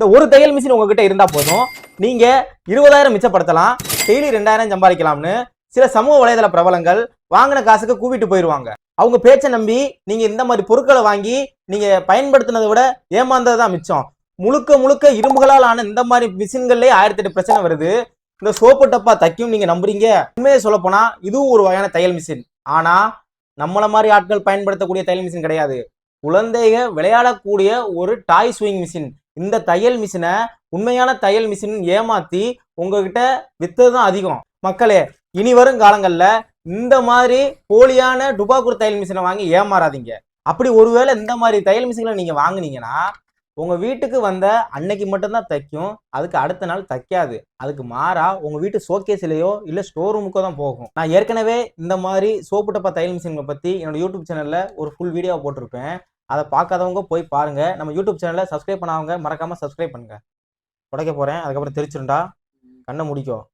இந்த ஒரு தையல் மிஷின் உங்ககிட்ட இருந்தா போதும். நீங்க இருபதாயிரம் மிச்சப்படுத்தலாம். டெய்லி ரெண்டாயிரம் சம்பாதிக்கலாம்னு. சில சமூக வலைதள பிரபலங்கள் வாங்கின காசுக்கு கூவிட்டு போயிடுவாங்க அவங்க பேச்சை நம்பி நீங்க இந்த மாதிரி பொருட்களை வாங்கி நீங்க பயன்படுத்தினதை விட ஏமாந்தது தான் மிச்சம். முழுக்க முழுக்க இரும்புகளால் ஆன இந்த மாதிரி மிஷின்கள்லேயே ஆயிரத்தி எட்டு பிரச்சனை வருது. இந்த சோப்பு டப்பா தைக்கும் நீங்க நம்புறீங்க. உண்மையை சொல்ல போனா இதுவும் ஒரு வகையான தையல் மிஷின் ஆனா நம்மள மாதிரி ஆட்கள் பயன்படுத்தக்கூடிய தையல் மிஷின் கிடையாது. குழந்தைக விளையாடக்கூடிய ஒரு டாய் ஸ்விங் மிஷின் இந்த தையல் மிஷினை உண்மையான தையல் மிஷின் ஏமாத்தி உங்ககிட்ட வித்தது தான் அதிகம். மக்களே இனி வரும் காலங்களில் இந்த மாதிரி போலியான டுபாக்கூர் தையல் மிஷினை வாங்கி ஏமாறாதீங்க. அப்படி ஒருவேளை இந்த மாதிரி தையல் மிஷினில் நீங்கள் வாங்கினீங்கன்னா உங்கள் வீட்டுக்கு வந்த அன்னைக்கு மட்டும்தான் தைக்கும் அதுக்கு அடுத்த நாள் தைக்காது. அதுக்கு மாறா உங்கள் வீட்டு ஷோகேஸ்லயோ இல்லை ஸ்டோர் ரூமுக்கோ தான் போகும். நான் ஏற்கனவே இந்த மாதிரி சோப்பு டப்பா தையல் மிஷின்களை பற்றி என்னோட யூடியூப் சேனலில் ஒரு ஃபுல் வீடியோ போட்டிருப்பேன். அதை பார்க்காதவங்க போய் பாருங்க. நம்ம யூடியூப் சேனலை சப்ஸ்கிரைப் பண்ணாதவங்க மறக்காம சப்ஸ்கிரைப் பண்ணுங்க. உடைக்க போறேன். அதுக்கப்புறம் தெரிச்சிருண்டா கண்ணை முடிக்கும்